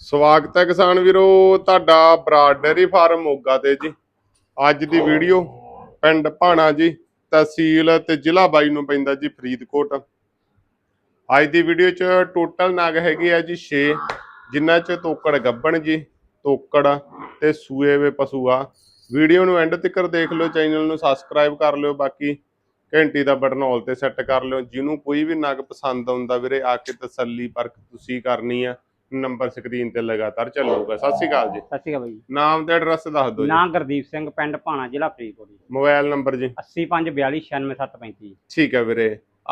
ਸਵਾਗਤ ਹੈ ਕਿਸਾਨ ਵੀਰੋ ਤੁਹਾਡਾ ਬਰਾਡ ਡੇਅਰੀ ਫਾਰਮ ਮੋਗਾ ਤੇ ਜੀ। ਅੱਜ ਦੀ ਵੀਡੀਓ ਪਿੰਡ ਭਾਣਾ ਜੀ ਤਹਿਸੀਲ ਤੇ ਜ਼ਿਲ੍ਹਾ ਬਾਈ ਨੂੰ ਪੈਂਦਾ ਜੀ ਫਰੀਦਕੋਟ। ਅੱਜ ਦੀ ਵੀਡੀਓ ਚ ਟੋਟਲ ਨਗ ਹੈਗੇ ਆ ਜੀ 6 ਜਿਨ੍ਹਾਂ ਚ ਤੋਕੜ ਗੱਬਣ ਜੀ ਤੋਕੜ ਤੇ ਸੂਏ ਵੇ ਪਸ਼ੂ ਆ। ਵੀਡੀਓ ਨੂੰ ਐਂਡ ਤੱਕ ਦੇਖ ਲਿਓ ਚੈਨਲ ਨੂੰ ਸਬਸਕ੍ਰਾਈਬ ਕਰ ਲਿਓ ਬਾਕੀ ਘੰਟੀ ਦਾ ਬਟਨ ਆਲ ਤੇ ਸੈੱਟ ਕਰ ਲਿਓ। ਜਿਹਨੂੰ ਕੋਈ ਵੀ ਨਗ ਪਸੰਦ ਆਉਂਦਾ ਵੀਰੇ ਆ ਕੇ ਤਸੱਲੀ ਪਰਖ ਤੁਸੀਂ ਕਰਨੀ ਆ। ਨੰਬਰ ਸਕਰੀਨ ਤੇ ਲਗਾਤਾਰ ਚੱਲੂਗਾ। ਸਤਿ ਸ਼੍ਰੀ ਅਕਾਲ ਜੀ। ਸਤਿ ਸ਼੍ਰੀ ਅਕਾਲ ਬਾਈ ਨਾਮ ਤੇ ਐਡਰੈਸ ਦੱਸ ਦਿਓ ਜੀ। ਨਾਂ ਗੁਰਦੀਪ ਸਿੰਘ ਪਿੰਡ ਭਾਣਾ ਜ਼ਿਲ੍ਹਾ ਫਰੀਦਕੋਟ ਜੀ। ਮੋਬਾਈਲ ਨੰਬਰ ਜੀ। 8542969735 ਠੀਕ ਹੈ ਵੀਰੇ।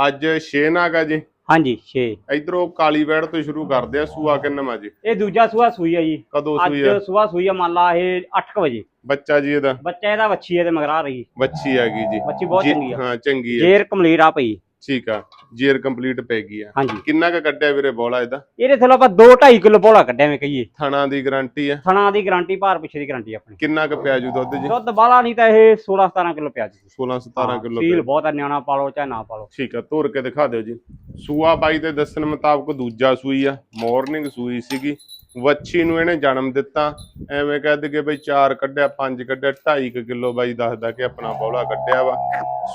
ਅੱਜ 6 ਨਾਗ ਆ ਜੀ। ਹਾਂਜੀ 6 ਇਧਰੋਂ ਕਾਲੀ ਵੈੜ ਤੋਂ ਸ਼ੁਰੂ ਕਰਦੇ ਆ ਸੂਆ ਕਿੰਨਵਾਂ ਜੀ? ਇਹ ਦੂਜਾ ਸੂਆ ਸੂਈ ਆ ਜੀ। ਕਦੋਂ ਅੱਜ ਸੂਈ ਆ? ਸੂਆ ਸੂਈ ਆ ਮੰਨ ਲਾ ਇਹ 8 ਵਜੇ। ਬੱਚਾ ਜੀ ਇਹਦਾ? ਬੱਚਾ ਇਹਦਾ ਵੱਛੀ ਇਹਦੇ ਮਗਰਾ ਰਹੀ। ਬੱਚੀ ਆ ਗਈ ਜੀ। ਬੱਚੀ ਬਹੁਤ ਚੰਗੀ ਆ। ਹਾਂ ਚੰਗੀ ਆ। ਜੇਰ ਕਮਲੀਰ ਆ ਪਈ। ਠੀਕ ਆ ਜੀਰ ਕੰਪਲੀਟ ਪੈ ਗਈ ਆ। ਹਾਂਜੀ। ਕਿੰਨਾ ਕ ਕੱਢਿਆ ਵੀਰੇ ਬੋਲਾ ਇਹਦਾ? ਇਹਦੇ ਥੱਲੇ ਆਪਾਂ 2 2.5 ਕਿਲੋ ਪੋਲਾ ਕੱਢਿਆ ਮੈਂ ਕਹੀਏ। ਥਣਾ ਦੀ ਗਾਰੰਟੀ ਆ। ਥਣਾ ਦੀ ਗਾਰੰਟੀ ਭਾਰ ਪਿੱਛੇ ਦੀ ਗਾਰੰਟੀ ਆਪਣੀ। ਕਿੰਨਾ ਕ ਪਿਆ ਜੂ ਦੁੱਧ ਜੀ? ਦੁੱਧ ਬਾਲਾ ਨਹੀਂ ਤਾਂ ਇਹ 16 17 ਕਿਲੋ ਪਿਆ ਜੀ। 16 17 ਕਿਲੋ ਸੀਲ ਬਹੁਤ ਆ ਨਿਆਣਾ ਪਾਲੋ ਚਾਹੇ ਨਾ ਪਾਲੋ ਠੀਕ ਆ ਤੋਰ ਕੇ ਦਿਖਾ ਦਿਓ ਜੀ। ਸੂਆ ਬਾਈ ਦੇ ਦੱਸਣ ਮੁਤਾਬਕ ਦੂਜਾ ਸੂਈ ਆ ਮਾਰਨਿੰਗ ਸੂਈ ਸੀਗੀ। ਵੱਛੀ ਨੂੰ ਇਹਨੇ ਜਨਮ ਦਿੱਤਾ। ਐਵੇਂ ਕਹਿ ਕਿ ਬਈ 4 ਕੱਢਿਆ 5 ਕੱਢਿਆ 2.5 ਕਿਲੋ ਬਾਈ ਦੱਸਦਾ ਕਿ ਆਪਣਾ ਬੌਲਾ ਕੱਢਿਆ ਵਾ।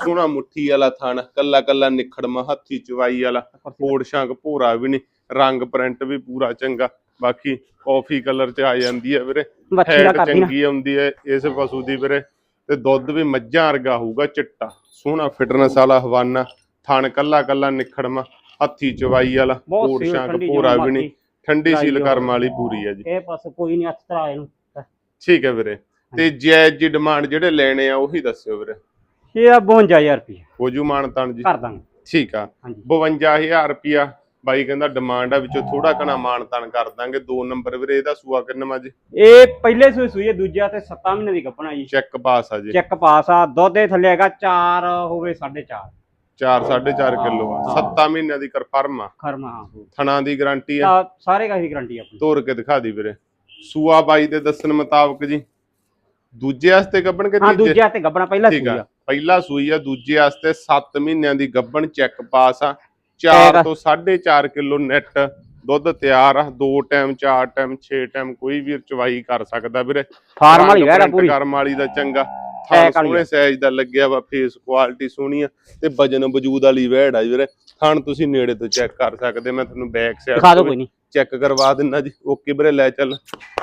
ਸੋਹਣਾ ਮੁੱਠੀ ਵਾਲਾ ਥਣ ਕੱਲਾ ਕੱਲਾ ਨਿਖੜਮਾ ਹੱਥੀ ਚਵਾਈ ਵਾਲਾ। ਕੋੜ ਸ਼ੰਕ ਭੋਰਾ ਵੀ ਨਹੀਂ ਰੰਗ ਪ੍ਰਿੰਟ ਵੀ ਪੂਰਾ ਚੰਗਾ। ਬਾਕੀ ਕਾਫੀ ਕਲਰ ਚ ਆ ਜਾਂਦੀ ਹੈ ਵੀਰੇ। ਹੈਡ ਚੰਗੀ ਆਉਂਦੀ ਹੈ ਇਸ ਪਸ਼ੂ ਦੀ ਵੀਰੇ। ਤੇ ਦੁੱਧ ਵੀ ਮੱਝਾਂ ਵਰਗਾ ਹੋਊਗਾ ਚਿੱਟਾ। ਸੋਹਣਾ ਫਿਟਨੈਸ ਵਾਲਾ ਹਵਾਨਾ। ਥਣ ਕੱਲਾ ਕੱਲਾ ਨਿਖੜਮਾ ਹੱਥੀ ਚਵਾਈ ਵਾਲਾ। ਕੋੜ ਸ਼ੰਕ ਭੋਰਾ ਵੀ ਨਹੀਂ। ਠੰਡੀ ਸੀਲ ਕਰਮ ਵਾਲੀ ਪੂਰੀ ਹੈ ਜੀ। ਇਹ ਪਾਸ ਕੋਈ ਨਹੀਂ ਹੱਥ ਤਰਾ ਇਹਨੂੰ। ਠੀਕ ਹੈ ਵੀਰੇ। ਤੇ ਜਾਇਜ਼ ਜੀ ਡਿਮਾਂਡ ਜਿਹੜੇ ਲੈਣੇ ਆ ਉਹੀ ਦੱਸਿਓ ਵੀਰੇ। ਇਹ ਆ 52000 ਰੁਪਏ ਹੋ ਜੂ ਮਾਨਤਾਨ ਜੀ। ਕਰ ਦਾਂਗੇ ਠੀਕ ਆ। ਹਾਂਜੀ। 52000 ਰੁਪਿਆ ਬਾਈ ਕਹਿੰਦਾ ਡਿਮਾਂਡ ਆ ਵਿੱਚੋਂ ਥੋੜਾ ਕਣਾ ਮਾਨਤਾਨ ਕਰ ਦਾਂਗੇ। ਦੋ ਨੰਬਰ ਵੀਰੇ ਇਹਦਾ ਸੂਆ ਕਿੰਨਾ ਜੀ? ਇਹ ਪਹਿਲੇ ਸੂਈ ਹੈ ਦੂਜਾ ਤੇ 7 ਮਹੀਨੇ ਦੀ ਗੱਪਣਾ ਜੀ। ਚੈੱਕ ਪਾਸ ਆ ਜੀ। ਚੈੱਕ ਪਾਸ ਆ ਦੁੱਧ ਦੇ ਥੱਲੇ ਹੈਗਾ 4 ਹੋਵੇ 4.5 4 4.5 ਕਿਲੋ ਆ। ਹਾਂ। 7 ਮਹੀਨਿਆਂ ਦੀ ਕਨਫਰਮ ਆ। ਖਰਮਾ ਹਾਂ। ਥਣਾ ਦੀ ਗਾਰੰਟੀ ਆ। ਤਾਂ ਸਾਰੇ ਕਾ ਹੀ ਗਰੰਟੀ ਆਪਣੀ। ਤੋਰ ਕੇ ਦਿਖਾ ਦੀ ਵੀਰੇ। ਸੂਆ ਬਾਈ ਦੇ ਦੱਸਣ ਮੁਤਾਬਕ ਜੀ। ਦੂਜੇ ਵਾਸਤੇ ਗੱਬਣ ਕੇ ਹਾਂ ਤੀਜੇ? ਦੂਜਾ ਤੇ ਗੱਪਣਾ ਪਹਿਲਾ ਠੀਕ ਆ। ਪਹਿਲਾ ਸੂਈ ਆ ਦੂਜੇ ਵਾਸਤੇ 7 ਮਹੀਨਿਆਂ ਦੀ ਗੱਬਣ ਚੈੱਕ ਪਾਸ ਆ। ਹੈਗਾ। 4 ਤੋਂ 4.5 ਕਿਲੋ ਨੈਟ। ਦੁੱਧ ਤਿਆਰ ਆ। ਦੋ ਟਾਈਮ ਚਾਰ ਟਾਈਮ 6 ਟਾਈਮ ਕੋਈ ਵੀ ਚਵਾਈ ਕਰ ਸਕਦਾ ਵੀਰੇ। ਫਾਰਮ ਵਾਲੀ ਵੈੜ ਆ ਪੂਰੀ। ਕਰਮ ਵਾਲੀ ਦਾ ਚੰਗਾ। ਥਣ ਸੋਹਣੇ ਆ। ਸਾਈਜ਼ ਦਾ ਲੱਗਿਆ ਵਾ ਫੇਸ ਕੁਆਲਿਟੀ ਸੋਹਣੀ ਆ ਤੇ ਵਜਨ ਵਜੂਦ ਵਾਲੀ ਵੈੜ ਆ ਵੀਰੇ। ਥਣ ਤੁਸੀਂ ਨੇੜੇ ਤੋਂ ਚੈੱਕ ਕਰ ਸਕਦੇ ਮੈਂ ਤੁਹਾਨੂੰ ਬੈਕ ਦਿਖਾ ਸਾਈਡ ਦਿਓ ਕੋਈ ਨਹੀਂ ਚੈੱਕ ਕਰਵਾ ਦਿੰਦਾ ਜੀ। ਓਕੇ ਵੀਰੇ ਲੈ ਚੱਲ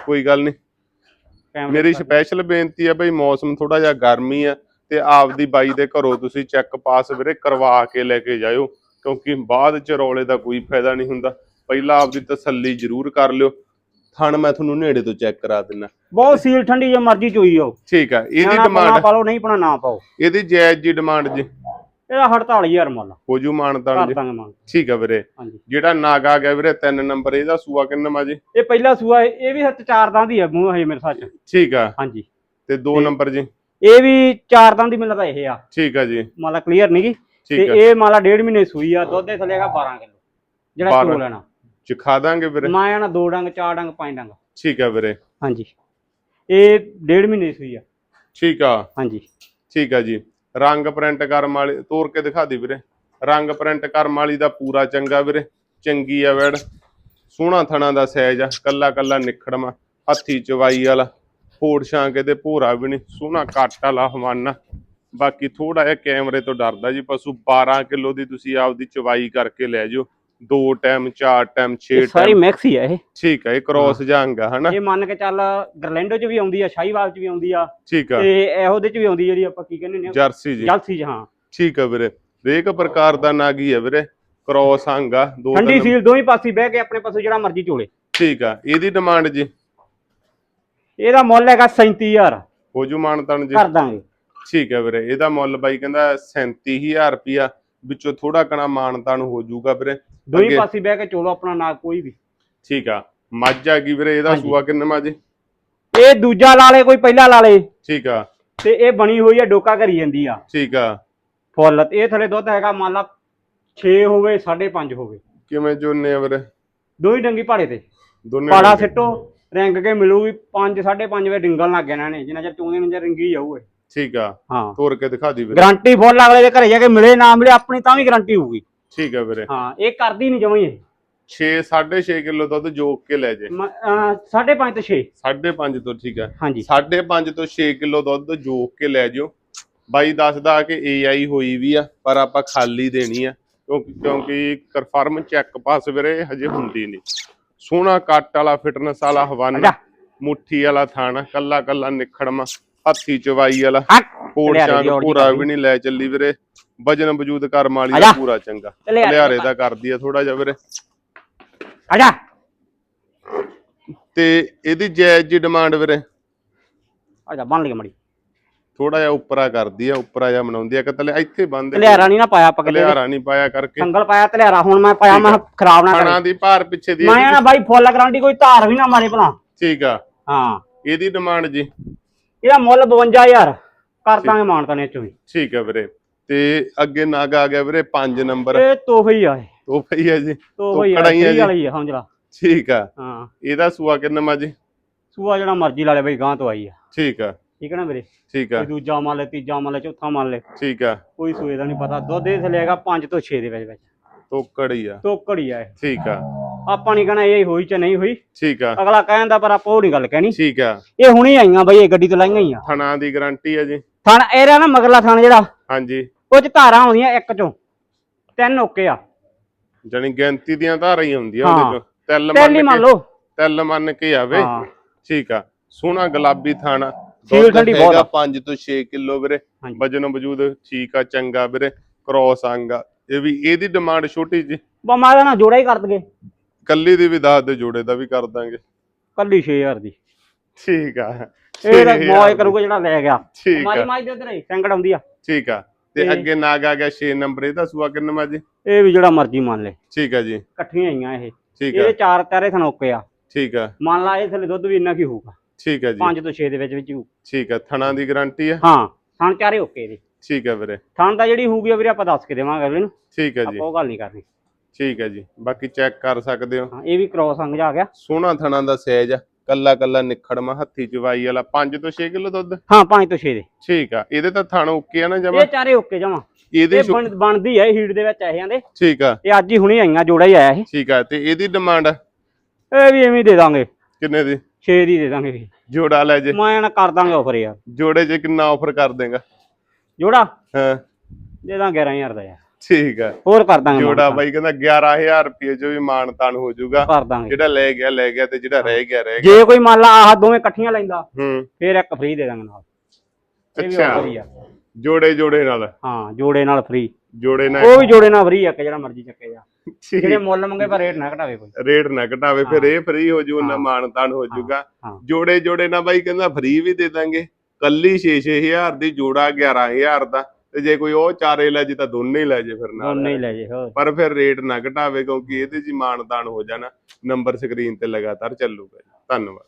ਕੋਈ ਗੱਲ ਨਹੀਂ ਮੇਰੀ ਸਪੈਸ਼ਲ ਬੇਨਤੀ ਹੈ ਬਈ ਮੌਸਮ ਥੋੜਾ ਜਿਹਾ ਗਰਮੀ ਆ ਤੇ ਆਪਦੀ ਬਾਈ ਦੇ ਘਰੋਂ ਤੁਸੀਂ ਚੈੱਕ ਪਾਸ ਵੀਰੇ ਕਰਵਾ ਕੇ ਲੈ ਕੇ ਜਾਇਓ ਕਿਉਂਕਿ ਬਾਅਦ ਚ ਰੌਲੇ ਦਾ ਕੋਈ ਫਾਇਦਾ ਨਹੀਂ ਹੁੰਦਾ। ਪਹਿਲਾਂ ਆਪਦੀ ਤਸੱਲੀ ਜ਼ਰੂਰ ਕਰ ਲਿਓ। ਥਣ ਮੈਂ ਤੁਹਾਨੂੰ ਨੇੜੇ ਤੋਂ ਚੈੱਕ ਕਰਾ ਦਿੰਦਾ ਬਹੁਤ ਸੀਲ ਠੰਡੀ ਜੇ ਮਰਜ਼ੀ ਚੋਈ ਹੋ ਠੀਕ ਆ ਇਹਦੀ ਡਿਮਾਂਡ ਪਾ ਲਓ ਨਹੀਂ ਪਾਉਣਾ ਨਾ ਪਾਓ। ਇਹਦੀ ਜਾਇਜ਼ ਜੀ ਡਿਮਾਂਡ ਜੀ। ਇਹਦਾ 48000 ਮੁੱਲ। ਹੋ ਜੂ। ਮਾਨਤਾਨ ਜੀ ਠੀਕ ਆ ਵੀਰੇ। ਜਿਹੜਾ ਨਾਗ ਗਿਆ ਵੀਰੇ ਤਿੰਨ ਨੰਬਰ ਇਹਦਾ ਸੂਆ ਕਿੰਨਾ ਮਾ ਜੀ? ਇਹ ਪਹਿਲਾ ਸੂਆ ਇਹ ਵੀ ਹੱਥ ਚਾਰ ਦੰਦ ਹੀ ਹੈ ਮੂੰਹ ਹਜੇ ਮੇਰੇ ਸੱਚ ਠੀਕ ਆ। ਹਾਂਜੀ। ਤੇ ਦੋ ਤੇ- ਨੰਬਰ ਜੀ। ਇਹ ਵੀ ਚਾਰ ਦੰਦ ਹੀ ਮਿਲਦਾ ਇਹ ਆ। ਠੀਕ ਆ ਜੀ। ਮੰਨ ਲਾ ਕਲੀਅਰ ਨਹੀਂ ਗੀ ਤੇ ਇਹ ਮੰਨ ਲਾ ਡੇਢ ਮਹੀਨੇ ਸੂਈ ਆ ਦੁੱਧ ਦੇ ਥੱਲੇ ਹੈਗਾ 12 ਕਿਲੋ। ਜਿਹੜਾ। ਚੋ ਲੈਣਾ ਚਖਾ ਦਾਂਗੇ ਵੀਰੇ? ਮਾਇਆ ਨਾ ਦੋ ਡੰਗ ਚਾਰ ਡੰਗ ਪੰਜ ਡੰਗ। ਠੀਕ ਆ ਵੀਰੇ। ਹਾਂਜੀ। ਇਹ ਡੇਢ ਮਹੀਨੇ ਸੂਈ ਆ। ਠੀਕ ਆ। ਹਾਂਜੀ। ਠੀਕ ਆ ਜੀ। ਰੰਗ ਪ੍ਰਿੰਟ ਕਰਮ ਵਾਲੀ ਤੋਰ ਕੇ ਦਿਖਾ ਦੀ ਵੀਰੇ। ਰੰਗ ਪ੍ਰਿੰਟ ਕਰਮ ਵਾਲੀ ਦਾ ਪੂਰਾ ਚੰਗਾ ਵੀਰੇ। ਚੰਗੀ ਆ ਵੈੜ। ਸੋਹਣਾ ਥਣਾ ਦਾ ਸਾਈਜ਼ ਆ। ਕੱਲਾ ਕੱਲਾ ਨਿਖੜਮਾ। ਹੱਥੀ ਚਵਾਈ ਵਾਲਾ। ਫੋੜ ਛਾਂਕੇ ਤੇ ਭੋਰਾ ਵੀ ਨਹੀਂ। ਸੋਹਣਾ ਕੱਟ ਵਾਲਾ ਹਵਾਨਾ। ਬਾਕੀ ਥੋੜਾ ਜਿਹਾ ਕੈਮਰੇ ਤੋਂ ਡਰਦਾ ਜੀ ਪਸ਼ੂ। 12 ਕਿਲੋ ਦੀ ਤੁਸੀਂ ਆਪਦੀ ਚਵਾਈ ਕਰਕੇ ਲੈ ਜਾਓ। ਦੋ ਟਾਈਮ ਚਾਰ ਟਾਈਮ 6 ਇਹ ਸਾਰੀ ਟਾਈਮ। ਮੈਕਸ ਹੀ ਆ ਇਹ। ਠੀਕ ਆ ਇਹ ਕ੍ਰੋਸ ਜਾਂਗਾ ਹਨਾ? ਇਹ ਮੰਨ ਕੇ ਚੱਲ ਗਰਲੈਂਡੋ ਚ ਵੀ ਆਉਂਦੀ ਆ ਸ਼ਾਹੀਵਾਲ ਚ ਵੀ ਆਉਂਦੀ ਆ। ਠੀਕ ਆ। ਤੇ ਇਹੋ ਦੇ ਚ ਵੀ ਆਉਂਦੀ ਜਿਹੜੀ ਆਪਾਂ ਕੀ ਕਹਿੰਦੇ ਨੇ ਜਰਸੀ ਜੀ। ਜਲਸੀ ਚ ਹਾਂ। ਠੀਕ ਆ ਵੀਰੇ। ਹਰੇਕ ਪ੍ਰਕਾਰ ਦਾ ਨਾਗੀ ਆ ਵੀਰੇ। ਕ੍ਰੋਸ ਹੰਗਾ ਦੋ ਠੰਡੀ ਤਿੰਨ ਸੀਲ ਦੋਵੇਂ ਪਾਸੇ ਬਹਿ ਕੇ ਆਪਣੇ ਪਾਸੋਂ ਜਿਹੜਾ ਮਰਜ਼ੀ ਚੋਲੇ। ਠੀਕ ਆ। ਇਹਦੀ ਡਿਮਾਂਡ ਜੀ? ਇਹਦਾ ਮੁੱਲ ਹੈਗਾ 37000 ਹੋ ਜੂ ਮਾਨਤਨ ਜੀ। ਕਰ ਦਾਂਗੇ। ਠੀਕ ਹੈ ਵੀਰੇ। ਇਹਦਾ ਮੁੱਲ ਬਾਈ ਕਹਿੰਦਾ 37000 ਰੁਪਿਆ ਵਿੱਚੋਂ ਥੋੜਾ ਕਣਾ ਮਾਨਤਨ ਹੋ ਜੂਗਾ ਵੀਰੇ। ਅੱਗੇ- ਪਾਸੇ ਬਹਿ ਕੇ ਚੋਲੋ ਆਪਣਾ ਨਾ ਕੋਈ ਵੀ। ਠੀਕ ਆ ਮੱਝ ਆ ਗਈ ਵੀਰੇ ਇਹਦਾ। ਸੂਆ ਕਿੰਨਾ ਜੀ? ਇਹ ਦੂਜਾ ਲਾ ਲੇ ਕੋਈ ਪਹਿਲਾ ਲਾ ਲੇ। ਠੀਕ ਆ। ਤੇ ਇਹ ਬਣੀ ਹੋਈ ਆ ਡੋਕਾ ਕਰੀ ਜਾਂਦੀ ਆ। ਠੀਕ ਆ। ਫੁੱਲ ਇਹ ਥਲੇ ਦੁੱਧ ਹੈਗਾ ਮੰਨ ਲਾ 6 ਹੋਵੇ 5.5 ਹੋਵੇ। ਕਿਵੇਂ ਜੋਨੇ ਆ ਵੀਰੇ? ਦੋਈ ਡੰਗੀ ਭਾੜੇ ਤੇ। ਦੋਨੇ ਪਾੜਾ ਸਿੱਟੋ ਰੰਗ ਕੇ ਮਿਲੂਗੀ 5 5.5 ਵੇ ਡਿੰਗਲ ਲੱਗ ਜਾਣਾ ਨੇ ਜਿੰਨਾ ਚਿਰ ਚੋਂਦੇ ਨੂੰ ਜਾਂ ਰਿੰਗੀ ਜਾਊਗੇ ਠੀਕ ਆ। ਹਾਂ। ਤੋਰ ਕੇ ਦਿਖਾ ਦੀ ਵੀਰੇ। ਗਾਰੰਟੀ ਫੁੱਲ ਅਗਲੇ ਦੇ ਘਰੇ ਜਾ ਕੇ ਮਿਲੇ ਨਾ ਮਿਲੇ ਆਪਣੀ ਤਾਂ ਵੀ ਗਾਰੰਟੀ ਹੋਊਗੀ। ਠੀਕ ਆ ਵੀਰੇ। ਹਾਂ ਇਹ ਕਰਦੀ ਨਹੀਂ ਜਮਾਂ ਹੀ ਇਹ। 6 6.5 ਕਿਲੋ ਦੁੱਧ ਜੋਕ ਕੇ ਲੈ ਜੇ। ਮ- ਅਹ ਸਾਢੇ ਪੰਜ ਤੋਂ 6 5.5 ਤੋਂ ਠੀਕ ਹੈ ਹਾਂਜੀ। 5.5 ਤੋਂ 6 ਕਿਲੋ ਦੁੱਧ ਜੋਕ ਕੇ ਲੈ ਜਿਓ। ਬਾਈ ਦੱਸਦਾ ਕਿ ਏਆਈ ਹੋਈ ਵੀ ਆ ਪਰ ਆਪਾਂ ਖਾਲੀ ਦੇਣੀ ਆ। ਕਿਉਂਕਿ ਕਿਉਂਕਿ ਕਨਫਰਮ ਚੈੱਕ ਪਾਸ ਵੀਰੇ ਹਜੇ ਹੁੰਦੀ ਨਹੀਂ ਸੋਹਣਾ ਕੱਟ ਵਾਲਾ ਫਿਟਨੈਸ ਵਾਲਾ ਹਵਾਨਾ ਮੁੱਠੀ ਵਾਲਾ ਥਾਣਾ ਕੱਲਾ ਕੱਲਾ ਨਿਖੜਮਾ। ਹੱਥੀ ਚਵਾਈ ਵਾਲਾ। ਕੋਟ ਦੀ ਪੂਰਾ। ਵੀ ਨਹੀਂ ਲੈ ਚੱਲੀ ਵੀਰੇ। ਵਜਨ ਵਜੂਦ ਕਰਮ ਵਾਲੀ ਦਾ। ਪੂਰਾ ਚੰਗਾ। ਲਿਆਰੇ ਦਾ ਕਰਦੀ ਆ ਥੋੜਾ ਜਿਹਾ ਵੀਰੇ। ਆ ਜਾ। ਤੇ ਇਹਦੀ ਜਾਇਜ਼ ਜੀ ਡਿਮਾਂਡ ਵੀਰੇ। ਆ ਜਾ ਬਣ ਲਈ ਮੜੀ। ਥੋੜਾ ਜਿਹਾ ਉੱਪਰਾ ਕਰਦੀ ਆ ਉੱਪਰਾ ਜਿਹਾ ਬਣਾਉਂਦੀ ਆ। ਕਿਤੇ ਇੱਥੇ ਬੰਦ ਤਲਿਆਰਾ ਨਹੀਂ ਨਾ ਪਾਇਆ ਪਕੜੇ ਲਿਆਰਾ ਨਹੀਂ ਪਾਇਆ ਕਰਕੇ। ਸੰਗਲ ਪਾਇਆ ਤਲਿਆਰਾ ਹੁਣ ਮੈਂ ਪਾਇਆ ਮੈਂ ਖਰਾਬ ਨਾ ਖਾਣਾ ਕਰੇ ਦੀ ਭਾਰ ਪਿੱਛੇ ਦੀ ਮੈਂ ਨਾ ਬਾਈ ਫੁੱਲ ਗਰੰਟੀ ਕੋਈ ਧਾਰ ਵੀ ਨਾ ਮਾਰੇ ਭਲਾ। ਠੀਕ ਆ। ਹਾਂ। ਇਹਦੀ ਡਿਮਾਂਡ ਜੀ। ਇਹਦਾ ਮੁੱਲ 52000 ਕਰ ਦਾਂਗੇ ਮਾਨਤਾ ਨੇ ਚੋਂ ਠੀਕ ਆ ਵੀਰੇ। ਤੇ ਅੱਗੇ ਨਾਗ ਆ ਗਿਆ ਵੀਰੇ 5 ਨੰਬਰ। ਇਹ ਤੋਹਫਾ ਹੀ ਆ ਇਹ। ਉਹ ਪਈ ਹੈ ਜੀ। ਤੋਹਫਾ ਹੀ ਆ ਹੀ ਜੀ। ਵਾਲੀ ਆ ਸਮਝ ਲਾ। ਠੀਕ ਆ। ਹਾਂ। ਇਹਦਾ ਸੂਆ ਕਿੰਨਾ ਮਾ ਜੀ? ਸੂਆ ਜਿਹੜਾ ਮਰਜ਼ੀ ਲਾ ਲੈ ਬਈ ਗਾਂ ਤੋਂ ਆਈ ਆ। ਠੀਕ ਆ। ਠੀਕ ਹੈ ਨਾ ਵੀਰੇ? ਠੀਕ ਆ। ਦੂਜਾ ਮੰਨ ਲੈ ਤੀਜਾ ਮੰਨ ਲੈ ਚੌਥਾ ਮੰਨ ਲੈ। ਠੀਕ ਆ। ਕੋਈ ਸੂਏ ਦਾ ਨਹੀਂ ਪਤਾ। ਦੁੱਧ ਇਹ ਥੱਲੇ ਹੈਗਾ 5 ਤੋਂ 6 ਦੇ ਵਿੱਚ ਵਿੱਚ। ਤੋਕੜ ਹੀ ਆ। ਤੋਕੜੀ ਆ ਠੀਕ ਆ। ਆਪਾਂ ਨਹੀਂ ਕਹਣਾ ਇਹ ਹੋਈ ਚ ਨਹੀਂ ਹੋਈ। ਠੀਕ ਆ। ਅਗਲਾ ਕਹਿੰਦਾ ਪਰ ਆਪਾਂ ਉਹ ਨਹੀਂ ਗੱਲ ਕਹਿਣੀ। ਠੀਕ ਆ। ਇਹ ਹੁਣੀ ਆਈਆਂ ਬਈ ਇਹ ਗੱਡੀ ਤੋਂ ਲਾਈਆਂ ਹੀ ਆ। ਥਣਾ ਦੀ ਗਾਰੰਟੀ ਆ ਜੀ। ਥਣ ਇਹਦਾ ਨਾ ਮਗਰਲਾ ਥਣ ਜਿਹੜਾ ਹਾਂਜੀ। ਉਹ ਚ ਧਾਰਾਂ ਆਉਂਦੀਆਂ ਇੱਕ ਚੋਂ। ਤਿੰਨ ਓਕੇ ਆ। ਜਾਨੀ ਗਿਣਤੀ ਦੀਆਂ ਧਾਰਾਂ ਹੀ ਹੁੰਦੀਆਂ। ਉਹਦੇ ਚੋਂ। ਤਿਲ ਮੰਨ ਮੰਨ ਕੇ ਲਓ। ਤਿਲ ਮੰਨ ਕੇ ਆਵੇ। ਠੀਕ ਆ। ਸੋਹਣਾ ਗੁਲਾਬੀ ਥਾਣਾ। ਸੀਲ ਠੰਡੀ ਬਹੁਤ ਆ। 5 ਤੋਂ 6 ਕਿਲੋ ਵੀਰੇ। ਵਜਨ ਵਜੂਦ ਠੀਕ ਆ ਚੰਗਾ ਵੀਰੇ। ਕ੍ਰੋਸ ਅੰਗ ਇਹ ਵੀ ਇਹਦੀ ਡਿਮਾਂਡ ਛੋਟੀ ਜੀ। ਦਾ ਨਾ ਜੋੜਾ ਹੀ ਕਰ ਦਗੇ ਕੱਲੀ ਦੀ ਵੀ ਦੱਸ ਦੇ ਜੋੜੇ ਦਾ ਵੀ ਕਰ ਦਾਂਗੇ। ਕੱਲੀ 6000 ਦੀ। ਠੀਕ ਆ। ਇਹ ਤਾਂ 6,000 ਮੌਜ ਕਰੂਗਾ ਜਿਹੜਾ ਲੈ ਗਿਆ। ਠੀਕ ਆ। ਮਾਈ ਦੇ ਉਧਰ ਹੀ ਸੰਗੜ ਆਉਂਦੀ ਆ। ਠੀਕ ਆ। ਤੇ ਤੇ- ਅੱਗੇ ਨਾਗ ਆ ਗਿਆ 6 ਨੰਬਰ ਇਹਦਾ ਸੂਆ ਕਿੰਨਾ ਜੀ ਇਹ ਵੀ ਜਿਹੜਾ ਮਰਜ਼ੀ ਮੰਨ ਲੈ। ਠੀਕ ਆ ਜੀ। ਇਕੱਠੀਆਂ ਆਈਆਂ ਇਹ। ਠੀਕ ਆ। ਇਹਦੇ ਚਾਰ ਚਾਰੇ ਥਣ ਓਕੇ ਆ। ਠੀਕ ਆ। ਮੰਨ ਲਾ ਇਹ ਥੱਲੇ ਦੁੱਧ ਵੀ ਇੰਨਾ ਕੀ ਹੋਊਗਾ। ਠੀਕ ਆ ਜੀ। 5 ਤੋਂ 6 ਦੇ ਵਿੱਚ ਵਿੱਚ ਹੋਊ। ਠੀਕ ਆ। ਥਣਾ ਦੀ ਗਾਰੰਟੀ ਆ। ਹਾਂ ਥਣ ਚਾਰੇ ਓਕੇ ਇਹਦੇ। ਠੀਕ ਆ ਵੀਰੇ। ਥਣ ਦਾ ਜਿਹੜੀ ਹੋਊਗੀ ਵੀਰੇ ਆਪਾਂ ਦੱਸ ਕੇ ਦੇਵਾਂਗੇ ਅਗਲੇ ਨੂੰ। ਠੀਕ ਆ ਜੀ। ਆਪਾਂ ਉਹ ਗੱਲ ਨਹੀਂ ਕਰਨੀ। ਠੀਕ ਆ ਜੀ ਬਾਕੀ ਚੈੱਕ ਕਰ ਸਕਦੇ ਹੋ। ਹਾਂ ਇਹ ਵੀ ਕ੍ਰੋਸ ਅੰਗ ਜਾ ਗਿਆ। ਸੋਹਣਾ ਥਣਾ ਦਾ ਸਾਈਜ਼ ਆ ਕੱਲਾ ਕੱਲਾ ਨਿਖੜਮਾ ਹੱਥੀ ਚਵਾਈ ਵਾਲਾ 5 ਤੋਂ 6 ਕਿਲੋ ਦੁੱਧ? ਹਾਂ 5 ਤੋਂ 6 ਦੇ। ਠੀਕ ਆ ਇਹਦੇ ਤਾਂ ਥਣ ਓਕੇ ਆ ਨਾ ਜਮਾ? ਇਹ ਚਾਰੇ ਓਕੇ ਜਮਾ। ਇਹਦੇ ਬਣਦੀ ਹੈ ਹੀਟ ਦੇ ਵਿੱਚ ਇਹ ਆਂਦੇ ਠੀਕ ਆ। ਇਹ ਅੱਜ ਹੀ ਹੁਣੇ ਆਈਆਂ ਜੋੜਾ ਹੀ ਆਇਆ ਇਹ। ਠੀਕ ਆ ਤੇ ਇਹਦੀ ਡਿਮਾਂਡ ਇਹ ਵੀ ਐਵੇਂ ਹੀ ਦੇ ਦਾਂਗੇ। ਕਿੰਨੇ ਦੀ? 6 ਦੀ ਦੇ ਦਾਂਗੇ ਵੀ। ਜੋੜਾ ਲੈ ਜੇ। ਮੈਂ ਨਾ ਕਰ ਦਾਂਗੇ ਆਫਰ ਯਾਰ। ਜੋੜੇ 'ਚ ਕਿੰਨਾ ਆਫਰ ਕਰ ਦੇਗਾ? ਜੋੜਾ? ਹਾਂ। ਦੇ ਦਾਂ 11000 ਦਾ ਯਾਰ। ਠੀਕ ਆ। ਹੋਰ ਕਰ ਦਾਂਗੇ ਜੋੜਾ ਮਾਨਤਾਨ। ਬਾਈ ਕਹਿੰਦਾ 11000 ਰੁਪਏ 'ਚ ਵੀ ਮਾਨ ਤਾਨ ਹੋ ਜਾਊਗਾ। ਕਰ ਦਾਂਗੇ। ਜਿਹੜਾ ਲੈ ਗਿਆ ਲੈ ਗਿਆ ਤੇ ਜਿਹੜਾ ਰਹਿ ਗਿਆ ਰਹਿ ਗਿਆ। ਜੇ ਕੋਈ ਮੰਨ ਲਾ ਆਹ ਦੋਵੇਂ ਇਕੱਠੀਆਂ ਲੈਂਦਾ ਹੂੰ। ਫੇਰ ਇੱਕ ਫ੍ਰੀ ਦੇ ਦਾਂਗੇ ਨਾਲ। ਅੱਛਾ। ਹੀ ਜੋੜੇ ਜੋੜੇ ਨਾਲ। ਹਾਂ ਜੋੜੇ ਨਾਲ ਫ੍ਰੀ ਜੋੜੇ ਨਾਲ ਉਹ ਵੀ ਜੋੜੇ ਨਾਲ ਫ੍ਰੀ ਆ ਕਿ ਜਿਹੜਾ ਮਰਜ਼ੀ ਚੱਕੇ ਜਾ। ਜਿਹੜੇ ਮੁੱਲ ਮੰਗੇ ਪਰ ਰੇਟ ਨਾ ਘਟਾਵੇ ਕੋਈ। ਰੇਟ ਨਾ ਘਟਾਵੇ ਫਿਰ ਇਹ ਫ੍ਰੀ ਹੋ ਜੂ ਨਾ ਹਾਂ। ਮਾਨ ਤਾਨ ਹੋ। ਜਾਊਗਾ ਹਾਂ। ਜੋੜੇ ਜੋੜੇ ਨਾ ਬਾਈ ਕਹਿੰਦਾ ਫ੍ਰੀ ਵੀ ਦੇ ਦਾਂਗੇ। ਕੱਲੀ 6-6000 ਦੀ ਜੋੜਾ 11000 ਦਾ। ਤੇ ਜੇ ਕੋਈ ਉਹ ਚਾਰੇ ਲੈ ਜੇ ਤਾਂ ਦੋਨੇ ਹੀ ਲੈ ਜੇ ਫਿਰ ਨਾਲ ਦੋਨੇ ਹੀ ਲੈ ਜੇ ਹੋਰ। ਪਰ ਫਿਰ ਰੇਟ ਨਾ ਘਟਾਵੇ ਕਿਉਂਕਿ ਇਹਦੇ 'ਚ ਹੀ ਮਾਨ ਤਾਨ ਹੋ ਜਾਣਾ ਨੰਬਰ ਸਕਰੀਨ ਤੇ ਲਗਾਤਾਰ ਚੱਲੂਗਾ ਜੀ। ਧੰਨਵਾਦ।